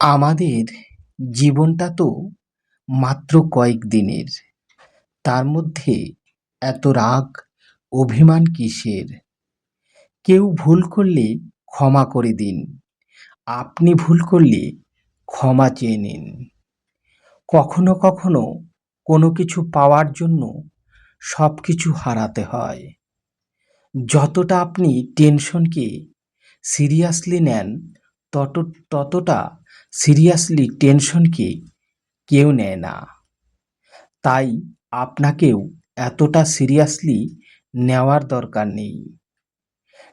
আমাদের জীবনটা তো মাত্র কয়েক দিনের। তার মধ্যে এত রাগ, অভিমান কিসের? কেউ ভুল করলে ক্ষমা করে দিন। আপনি ভুল করলে ক্ষমা চেয়ে নিন। কখনো কখনো কোনো কিছু পাওয়ার জন্য সব কিছু হারাতে হয়। যতটা আপনি টেনশনকে সিরিয়াসলি নেন, তত, ততটা সিরিয়াসলি টেনশনকে কেউ নেয় না। তাই আপনাকেও এতটা সিরিয়াসলি নেওয়ার দরকার নেই।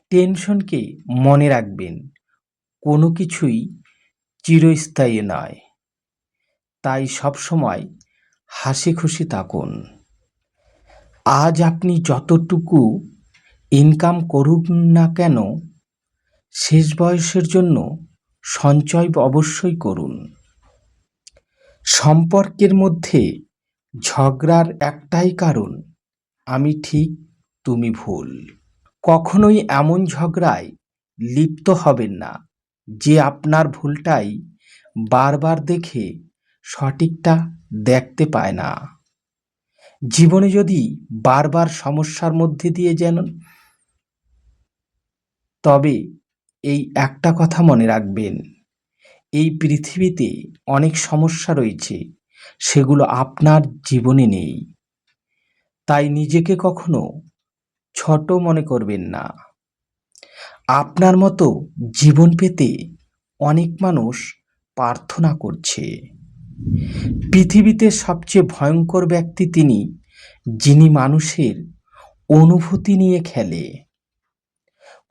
টেনশনকে মনে রাখবেন, কোনো কিছুই চিরস্থায়ী নয়। তাই সবসময় হাসি খুশি থাকুন। আজ আপনি যতটুকু ইনকাম করুন না কেন, শেষ বয়সের জন্য সঞ্চয় অবশ্যই করুন। সম্পর্কের মধ্যে ঝগড়ার একটাই কারণ, আমি ঠিক, তুমি ভুল। কখনোই এমন ঝগড়ায় লিপ্ত হবেন না, যে আপনার ভুলটাই বারবার দেখে সঠিকটা দেখতে পায় না। জীবনে যদি বারবার সমস্যার মধ্যে দিয়ে যেন, তবে এই একটা কথা মনে রাখবেন। এই পৃথিবীতে অনেক সমস্যা রয়েছে, সেগুলো আপনার জীবনে নেই। তাই নিজেকে কখনো ছোট মনে করবেন না। আপনার মতো জীবন পেতে অনেক মানুষ প্রার্থনা করছে। পৃথিবীতে সবচেয়ে ভয়ঙ্কর ব্যক্তি তিনি, যিনি মানুষের অনুভূতি নিয়ে খেলে।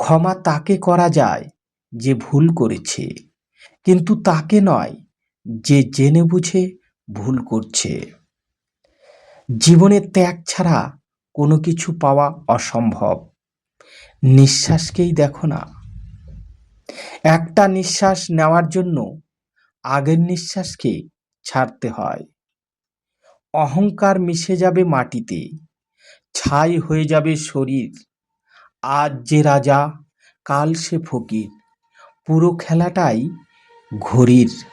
ক্ষমা তাকে করা যায় যে ভুল করেছে। কিন্তু তাকে নয়, যে জেনে বুঝে ভুল করছে। জীবনে ত্যাগ ছাড়া কোনো কিছু পাওয়া অসম্ভব। নিঃশ্বাসকেই দেখো না। একটা নিঃশ্বাস নেওয়ার জন্য আগের নিঃশ্বাসকে ছাড়তে হয়। অহংকার মিশে যাবে মাটিতে, ছাই হয়ে যাবে শরীর। আজ যে রাজা, কাল সে ফকির। পুরো খেলাটাই ঘড়ির।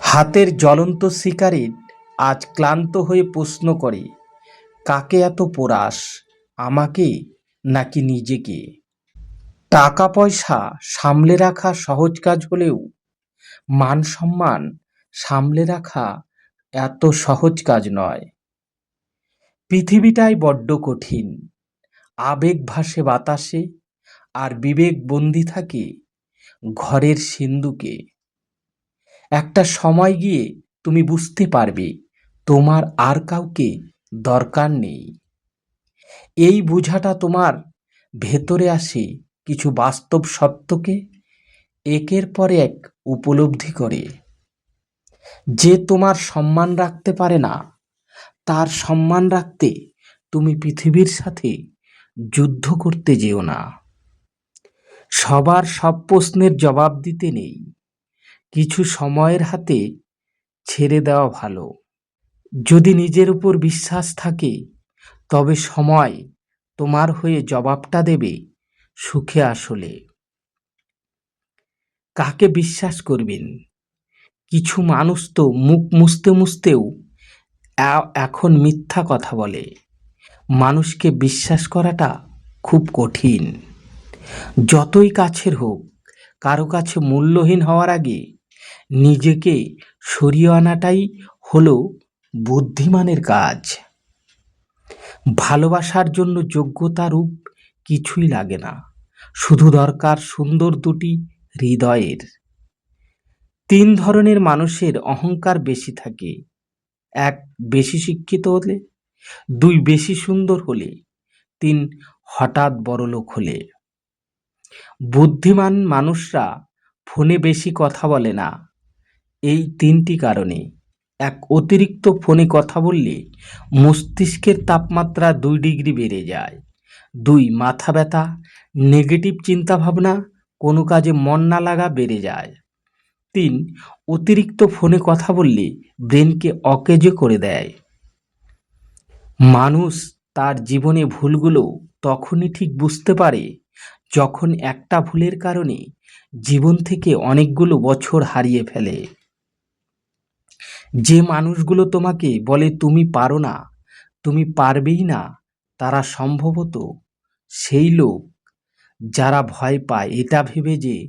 হাতের জ্বলন্ত শিকারের আজ ক্লান্ত হয়ে প্রশ্ন করে, কাকে এত পোরাস আমাকে নাকি নিজেকে? টাকা পয়সা সামলে রাখা সহজ কাজ হলেও মান সম্মান সামলে রাখা এত সহজ কাজ নয়। পৃথিবীটাই বড্ড কঠিন। আবেগ ভাসে বাতাসে আর বিবেক বন্দি থাকে ঘরের সিন্ধুকে। একটা সময় গিয়ে তুমি বুঝতে পারবে তোমার আর কাউকে দরকার নেই। এই বোঝাটা তোমার ভেতরে আসে কিছু বাস্তব সত্যকে একের পর এক উপলব্ধি করে। যে তোমার সম্মান রাখতে পারে না, তার সম্মান রাখতে তুমি পৃথিবীর সাথে যুদ্ধ করতে যেও না। সবার সব প্রশ্নের জবাব দিতে নেই। কিছু সময়ের হাতে ছেড়ে দেওয়া ভালো। যদি নিজের উপর বিশ্বাস থাকে, তবে সময় তোমার হয়ে জবাবটা দেবে সুখে আসলে। কাকে বিশ্বাস করবেন? কিছু মানুষ তো মুখ মুছতে মুছতেও এখন মিথ্যা কথা বলে। মানুষকে বিশ্বাস করাটা খুব কঠিন। যতই কাছের হোক, কারও কাছে মূল্যহীন হওয়ার আগে নিজেকে সরিয়ে আনাটাই হলো বুদ্ধিমানের কাজ। ভালোবাসার জন্য যোগ্যতা রূপ কিছুই লাগে না, শুধু দরকার সুন্দর দুটি হৃদয়ের। তিন ধরনের মানুষের অহংকার বেশি থাকে, এক বেশি শিক্ষিত হলে দুই বেশি সুন্দর হলে, তিন হঠাৎ বড়লোক হলে। বুদ্ধিমান মানুষরা ফোনে বেশি কথা বলে না। এই তিনটি কারণে এক অতিরিক্ত ফোনে কথা বললে মস্তিষ্কের তাপমাত্রা দুই ডিগ্রি বেড়ে যায়। দুই, মাথা ব্যথা, নেগেটিভ চিন্তাভাবনা, কোনো কাজে মন না লাগা বেড়ে যায়। তিন, অতিরিক্ত ফোনে কথা বললে ব্রেনকে অকেজো করে দেয়। মানুষ তার জীবনে ভুলগুলো তখনই ঠিক বুঝতে পারে যখন একটা ভুলের কারণে জীবন থেকে অনেকগুলো বছর হারিয়ে ফেলে। যে মানুষগুলো তোমাকে বলে, তুমি পারো না, তুমি পারবেই না তারা সম্ভবত সেই লোক যারা ভয় পায়। এটা ভেবে যে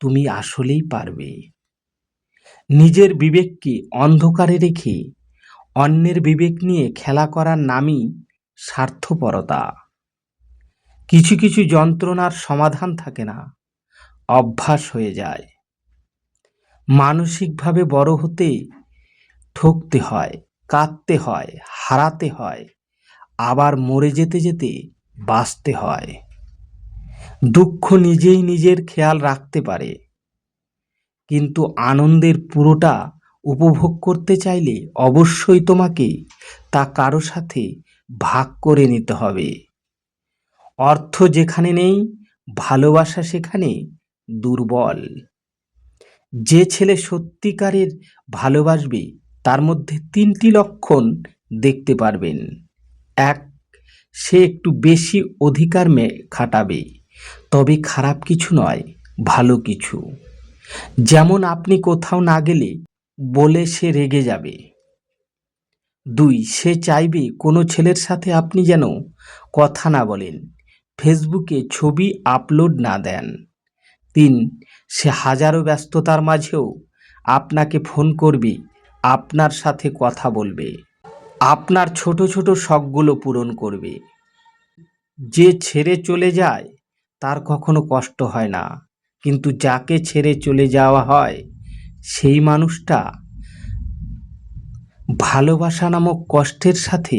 তুমি আসলেই পারবে। নিজের বিবেককে অন্ধকারে রেখে অন্যের বিবেক নিয়ে খেলা করার নামই স্বার্থপরতা। কিছু কিছু যন্ত্রণার সমাধান থাকে না, অভ্যাস হয়ে যায়। মানসিকভাবে বড় হতে ঠকতে হয়, কাঁদতে হয়, হারাতে হয়, আবার মরে যেতে যেতে বাঁচতে হয়। দুঃখ নিজেই নিজের খেয়াল রাখতে পারে, কিন্তু আনন্দের পুরোটা উপভোগ করতে চাইলে অবশ্যই তোমাকে তা কারও সাথে ভাগ করে নিতে হবে। অর্থ যেখানে নেই, ভালোবাসা সেখানে দুর্বল। যে ছেলে সত্যিকারের ভালোবাসবে, তার মধ্যে তিনটি লক্ষণ দেখতে পারবেন। এক, সে একটু বেশি অধিকার মে খাটাবে, তবে খারাপ কিছু নয়, ভালো কিছু। যেমন আপনি কোথাও না গেলে বলে সে রেগে যাবে। দুই, সে চাইবে কোনো ছেলের সাথে আপনি যেন কথা না বলেন, ফেসবুকে ছবি আপলোড না দেন। তিন, সে হাজারো ব্যস্ততার মাঝেও আপনাকে ফোন করবে, আপনার সাথে কথা বলবে। আপনার ছোট ছোট শখগুলো পূরণ করবে। যে ছেড়ে চলে যায়, তার কখনো কষ্ট হয় না, কিন্তু যাকে ছেড়ে চলে যাওয়া হয় সেই মানুষটা ভালোবাসা নামক কষ্টের সাথে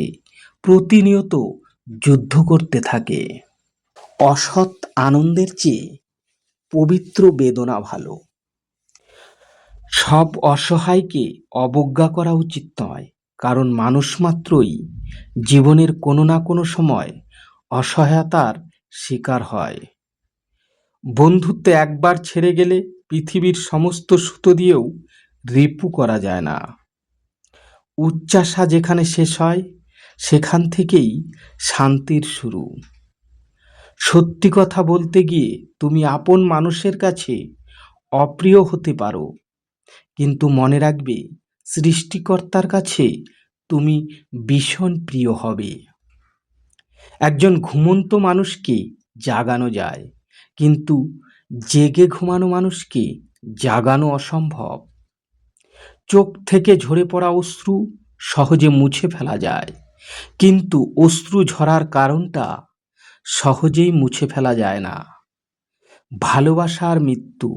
প্রতিনিয়ত যুদ্ধ করতে থাকে। অসৎ আনন্দের চেয়ে পবিত্র বেদনা ভালো। সব অসহায়কে অবজ্ঞা করা উচিত নয়, কারণ মানুষ মাত্রই জীবনের কোনো না কোনো সময় অসহায়তার শিকার হয়। বন্ধুত্ব একবার ছেড়ে গেলে পৃথিবীর সমস্ত সুতো দিয়েও রিপু করা যায় না। উচ্চাসা যেখানে শেষ হয়, সেখান থেকেই শান্তির শুরু। সত্যি কথা বলতে গিয়ে তুমি আপন মানুষের কাছে অপ্রিয় হতে পারো, কিন্তু মনে রাখবে সৃষ্টিকর্তার কাছে তুমি ভীষণ প্রিয় হবে। একজন ঘুমন্ত মানুষকে জাগানো যায় কিন্তু জেগে ঘুমানো মানুষকে জাগানো অসম্ভব। চোখ থেকে ঝরে পড়া অশ্রু সহজে মুছে ফেলা যায়, কিন্তু অশ্রু ঝরার কারণটা সহজেই মুছে ফেলা যায় না। ভালোবাসার মৃত্যু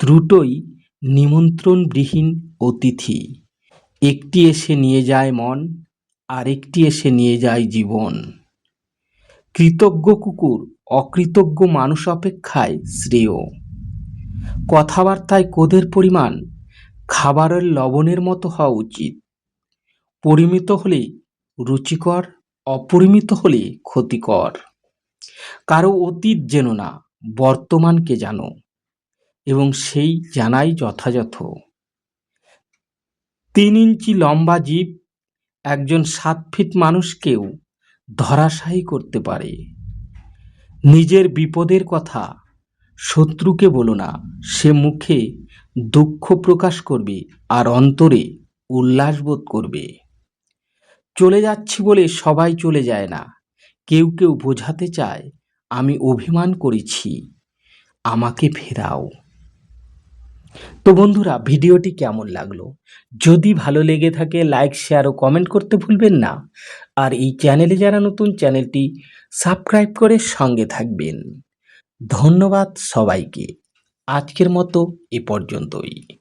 দ্রুতই নিমন্ত্রণবিহীন অতিথি। একটি এসে নিয়ে যায় মন, আরেকটি এসে নিয়ে যায় জীবন। কৃতজ্ঞ কুকুর অকৃতজ্ঞ মানুষ অপেক্ষায় শ্রেয়। কথাবার্তায় কোদের পরিমাণ খাবারের লবণের মতো হওয়া উচিত। পরিমিত হলে রুচিকর, অপরিমিত হলে ক্ষতিকর। কারও অতীত যেন না, বর্তমানকে জানো, এবং সেই জানাই যথাযথ। তিন ইঞ্চি লম্বা জীব একজন সাত ফিট মানুষকেও ধরাশায়ী করতে পারে। নিজের বিপদের কথা। শত্রুকে বলো না, সে মুখে দুঃখ প্রকাশ করবে আর অন্তরে উল্লাস বোধ করবে। চলে যাচ্ছি বলে সবাই চলে যায় না। কেউ কেউ বোঝাতে চায়, আমি অভিমান করেছি, আমাকে ফেরাও। তো বন্ধুরা, ভিডিওটি কেমন লাগল? যদি ভালো লেগে থাকে লাইক শেয়ার ও কমেন্ট করতে ভুলবেন না। আর এই চ্যানেলে যারা নতুন চ্যানেলটি সাবস্ক্রাইব করে সঙ্গে থাকবেন। ধন্যবাদ সবাইকে। আজকের মতো এ পর্যন্তই।